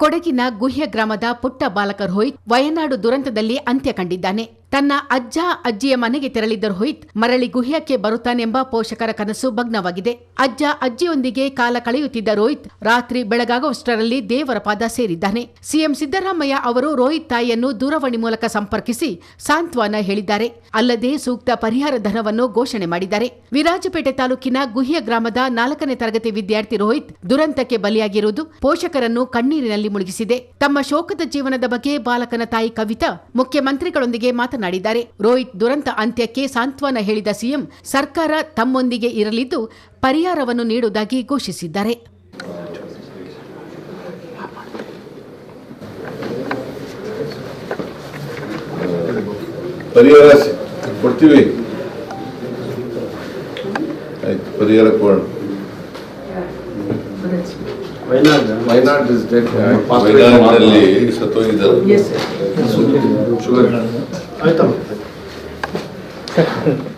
ಕೊಡಗಿನ ಗುಹ್ಯ ಗ್ರಾಮದ ಪುಟ್ಟ ಬಾಲಕ ರೋಹಿತ್ ವಯನಾಡು ದುರಂತದಲ್ಲಿ ಅಂತ್ಯ ಕಂಡಿದ್ದಾನೆ. ತನ್ನ ಅಜ್ಜ ಅಜ್ಜಿಯ ಮನೆಗೆ ತೆರಳಿದ್ದ ರೋಹಿತ್ ಮರಳಿ ಗುಹ್ಯಕ್ಕೆ ಬರುತ್ತಾನೆಂಬ ಪೋಷಕರ ಕನಸು ಭಗ್ನವಾಗಿದೆ. ಅಜ್ಜ ಅಜ್ಜಿಯೊಂದಿಗೆ ಕಾಲ ಕಳೆಯುತ್ತಿದ್ದ ರೋಹಿತ್ ರಾತ್ರಿ ಬೆಳಗಾಗುವಷ್ಟರಲ್ಲಿ ದೇವರ ಪಾದ ಸೇರಿದ್ದಾನೆ. ಸಿಎಂ ಸಿದ್ದರಾಮಯ್ಯ ಅವರು ರೋಹಿತ್ ತಾಯಿಯನ್ನು ದೂರವಾಣಿ ಮೂಲಕ ಸಂಪರ್ಕಿಸಿ ಸಾಂತ್ವನ ಹೇಳಿದ್ದಾರೆ. ಅಲ್ಲದೆ ಸೂಕ್ತ ಪರಿಹಾರ ಧನವನ್ನು ಘೋಷಣೆ ಮಾಡಿದ್ದಾರೆ. ವಿರಾಜಪೇಟೆ ತಾಲೂಕಿನ ಗುಹ್ಯ ಗ್ರಾಮದ ನಾಲ್ಕನೇ ತರಗತಿ ವಿದ್ಯಾರ್ಥಿ ರೋಹಿತ್ ದುರಂತಕ್ಕೆ ಬಲಿಯಾಗಿರುವುದು ಪೋಷಕರನ್ನು ಕಣ್ಣೀರಿನಲ್ಲಿ ಮುಳುಗಿಸಿದೆ. ತಮ್ಮ ಶೋಕದ ಜೀವನದ ಬಗ್ಗೆ ಬಾಲಕನ ತಾಯಿ ಕವಿತಾ ಮುಖ್ಯಮಂತ್ರಿಗಳೊಂದಿಗೆ ಮಾತನಾಡಿದ್ದಾರೆ ರೋಹಿತ್ ದುರಂತ ಅಂತ್ಯಕ್ಕೆ ಸಾಂತ್ವನ ಹೇಳಿದ ಸಿಎಂ ಸರ್ಕಾರ ತಮ್ಮೊಂದಿಗೆ ಇರಲಿದ್ದು ಪರಿಹಾರವನ್ನು ನೀಡುವುದಾಗಿ ಘೋಷಿಸಿದ್ದಾರೆ. ಪರಿಹಾರ ಸಿ- ಕೊಡ್ತೀವಿ. ಆಯ್ತು ಪರಿಹಾರ ಕೊಡೋಣ. ವಯನಾಡ್ ವಯನಾಡ್ ಇಸ್ ಡೆಡ್ ವಯನಾಡಿನಲ್ಲಿ ಸತ್ತೋಗಿದ್ದಾರೆ ಶುಗರ್ ಆಯ್ತಮ್ಮ